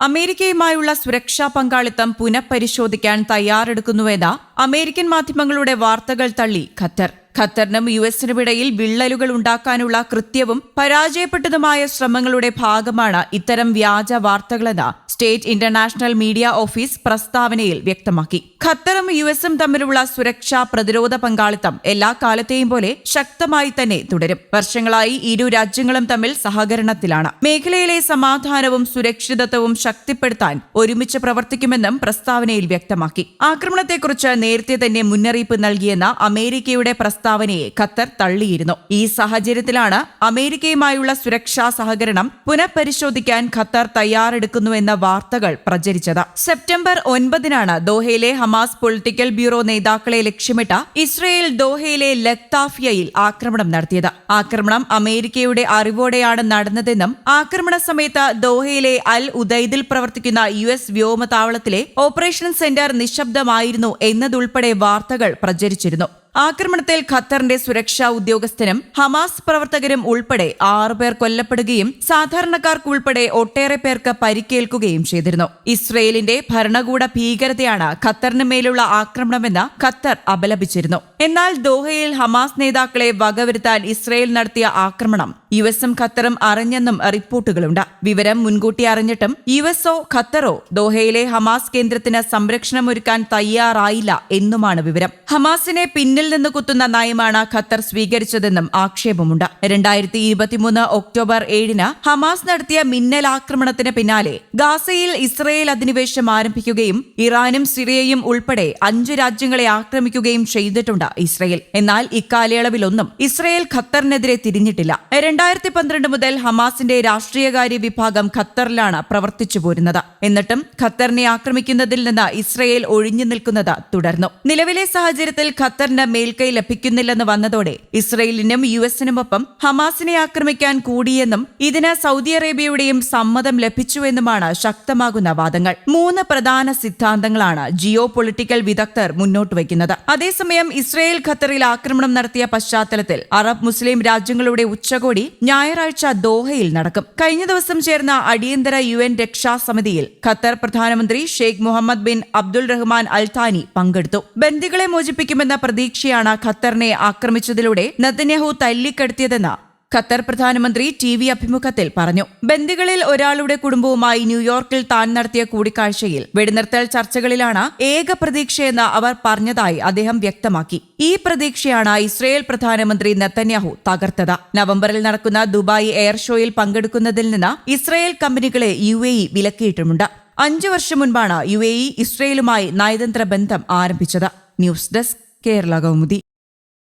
അമേരിക്കയുമായുള്ള സുരക്ഷാ പങ്കാളിത്തം പുനഃപരിശോധിക്കാൻ തയ്യാറെടുക്കുന്നുവെന്ന അമേരിക്കൻ മാധ്യമങ്ങളുടെ വാർത്തകൾ തള്ളി ഖത്തർ. ഖത്തറിനും യു എസിനുമിടയിൽ വിള്ളലുകൾ ഉണ്ടാക്കാനുള്ള കൃത്യവും പരാജയപ്പെട്ടതുമായ ശ്രമങ്ങളുടെ ഭാഗമാണ് ഇത്തരം വ്യാജ വാർത്തകളെന്ന് സ്റ്റേറ്റ് ഇന്റർനാഷണൽ മീഡിയ ഓഫീസ് പ്രസ്താവനയിൽ വ്യക്തമാക്കി. ഖത്തറും യു എസും തമ്മിലുള്ള സുരക്ഷാ പ്രതിരോധ പങ്കാളിത്തം എല്ലാ കാലത്തെയും പോലെ ശക്തമായി തന്നെ തുടരും. വർഷങ്ങളായി ഇരു രാജ്യങ്ങളും തമ്മിൽ സഹകരണത്തിലാണ്. മേഖലയിലെ സമാധാനവും സുരക്ഷിതത്വവും ശക്തിപ്പെടുത്താൻ ഒരുമിച്ച് പ്രവർത്തിക്കുമെന്നും പ്രസ്താവനയിൽ വ്യക്തമാക്കി. ആക്രമണത്തെക്കുറിച്ച് നേരത്തെ തന്നെ മുന്നറിയിപ്പ് നൽകിയെന്ന അമേരിക്കയുടെ പ്രസ്താവനയെ ഖത്തർ തള്ളിയിരുന്നു. ഈ സാഹചര്യത്തിലാണ് അമേരിക്കയുമായുള്ള സുരക്ഷാ സഹകരണം പുനഃപരിശോധിക്കാൻ ഖത്തർ തയ്യാറെടുക്കുന്നുവെന്ന വാർത്തകൾ പ്രചരിച്ചത്. സെപ്റ്റംബർ ഒൻപതിനാണ് ദോഹയിലെ ഹമാസ് പൊളിറ്റിക്കൽ ബ്യൂറോ നേതാക്കളെ ലക്ഷ്യമിട്ട് ഇസ്രയേൽ ദോഹയിലെ ലക്താഫിയയിൽ ആക്രമണം നടത്തിയത്. ആക്രമണം അമേരിക്കയുടെ അറിവോടെയാണ് നടന്നതെന്നും ആക്രമണ സമയത്ത് ദോഹയിലെ അൽ ഉദൈദിൽ പ്രവർത്തിക്കുന്ന യു എസ് വ്യോമതാവളത്തിലെ ഓപ്പറേഷൻ സെന്റർ നിശബ്ദമായിരുന്നു എന്നതുൾപ്പെടെ വാർത്തകൾ പ്രചരിച്ചിരുന്നു. ആക്രമണത്തിൽ ഖത്തറിന്റെ സുരക്ഷാ ഉദ്യോഗസ്ഥനും ഹമാസ് പ്രവർത്തകരും ഉൾപ്പെടെ ആറുപേർ കൊല്ലപ്പെടുകയും സാധാരണക്കാർക്കുൾപ്പെടെ ഒട്ടേറെ പേർക്ക് പരിക്കേൽക്കുകയും ചെയ്തിരുന്നു. ഇസ്രയേലിന്റെ ഭരണകൂട ഭീകരതയാണ് ഖത്തറിന് മേലുള്ള ആക്രമണമെന്ന് ഖത്തർ അപലപിച്ചിരുന്നു. എന്നാൽ ദോഹയിൽ ഹമാസ് നേതാക്കളെ വകവരുത്താൻ ഇസ്രയേൽ നടത്തിയ ആക്രമണം യു എസും ഖത്തറും അറിഞ്ഞെന്നും റിപ്പോർട്ടുകളുണ്ട്. വിവരം മുൻകൂട്ടി അറിഞ്ഞിട്ടും യു എസോ ഖത്തറോ ദോഹയിലെ ഹമാസ് കേന്ദ്രത്തിന് സംരക്ഷണമൊരുക്കാൻ തയ്യാറായില്ല എന്നുമാണ് വിവരം. ഹമാസിനെ പിന്നിൽ നിന്ന് കുത്തുന്ന നയമാണ് ഖത്തർ സ്വീകരിച്ചതെന്നും ആക്ഷേപമുണ്ട്. രണ്ടായിരത്തി ഇരുപത്തിമൂന്ന് ഒക്ടോബർ ഏഴിന് ഹമാസ് നടത്തിയ മിന്നൽ ആക്രമണത്തിന് പിന്നാലെ ഗാസയിൽ ഇസ്രയേൽ അധിനിവേശം ആരംഭിക്കുകയും ഇറാനും സിറിയയും ഉൾപ്പെടെ അഞ്ചു രാജ്യങ്ങളെ ആക്രമിക്കുകയും ചെയ്തിട്ടുണ്ട്. ഇസ്രയേൽ. എന്നാൽ ഇക്കാലയളവിലൊന്നും ഇസ്രയേൽ ഖത്തറിനെതിരെ തിരിഞ്ഞിട്ടില്ല. രണ്ടായിരത്തി പന്ത്രണ്ട് മുതൽ ഹമാസിന്റെ രാഷ്ട്രീയകാര്യ വിഭാഗം ഖത്തറിലാണ് പ്രവർത്തിച്ചു പോരുന്നത്. എന്നിട്ടും ഖത്തറിനെ ആക്രമിക്കുന്നതിൽ നിന്ന് ഇസ്രയേൽ ഒഴിഞ്ഞു നിൽക്കുന്നത് തുടർന്നു. നിലവിലെ സാഹചര്യത്തിൽ ഖത്തറിന് മേൽക്കൈ ലഭിക്കുന്നില്ലെന്ന് വന്നതോടെ ഇസ്രയേലിനും യു എസിനുമൊപ്പം ഹമാസിനെ ആക്രമിക്കാൻ കൂടിയെന്നും ഇതിന് സൗദി അറേബ്യയുടെയും സമ്മതം ലഭിച്ചുവെന്നുമാണ് ശക്തമാകുന്ന വാദങ്ങൾ. മൂന്ന് പ്രധാന സിദ്ധാന്തങ്ങളാണ് ജിയോ പൊളിറ്റിക്കൽ വിദഗ്ധർ മുന്നോട്ട് വയ്ക്കുന്നത് അതേസമയം ഇസ്രയേൽ ഖത്തറിൽ ആക്രമണം നടത്തിയ പശ്ചാത്തലത്തിൽ അറബ് മുസ്ലിം രാജ്യങ്ങളുടെ ഉച്ചകോടി ഞായറാഴ്ച ദോഹയിൽ നടക്കും. കഴിഞ്ഞ ദിവസം ചേർന്ന അടിയന്തര യു എൻ രക്ഷാസമിതിയിൽ ഖത്തർ പ്രധാനമന്ത്രി Sheikh Mohammed bin Abdul Rahman Al Thani പങ്കെടുത്തു. ബന്ദികളെ മോചിപ്പിക്കുമെന്ന പ്രതീക്ഷയാണ് ഖത്തറിനെ ആക്രമിച്ചതിലൂടെ നത്തന്യാഹു തല്ലിക്കെടുത്തിയതെന്ന് ഖത്തർ പ്രധാനമന്ത്രി ടി വി അഭിമുഖത്തിൽ പറഞ്ഞു. ബന്ദികളിൽ ഒരാളുടെ കുടുംബവുമായി ന്യൂയോർക്കിൽ താൻ നടത്തിയ കൂടിക്കാഴ്ചയിൽ വെടിനിർത്തൽ ചർച്ചകളിലാണ് ഏക പ്രതീക്ഷയെന്ന് അവർ പറഞ്ഞതായി അദ്ദേഹം വ്യക്തമാക്കി. ഈ പ്രതീക്ഷയാണ് ഇസ്രയേൽ പ്രധാനമന്ത്രി നെത്തന്യാഹു തകർത്തത്. നവംബറിൽ നടക്കുന്ന ദുബായ് എയർ ഷോയിൽ പങ്കെടുക്കുന്നതിൽ നിന്ന് ഇസ്രയേൽ കമ്പനികളെ യു എ ഇ വിലക്കിയിട്ടുമുണ്ട് അഞ്ചു വർഷം മുൻപാണ് യു എ ഇ ഇസ്രയേലുമായി നയതന്ത്ര ബന്ധം ആരംഭിച്ചത്. News desk Kerala Kaumudi.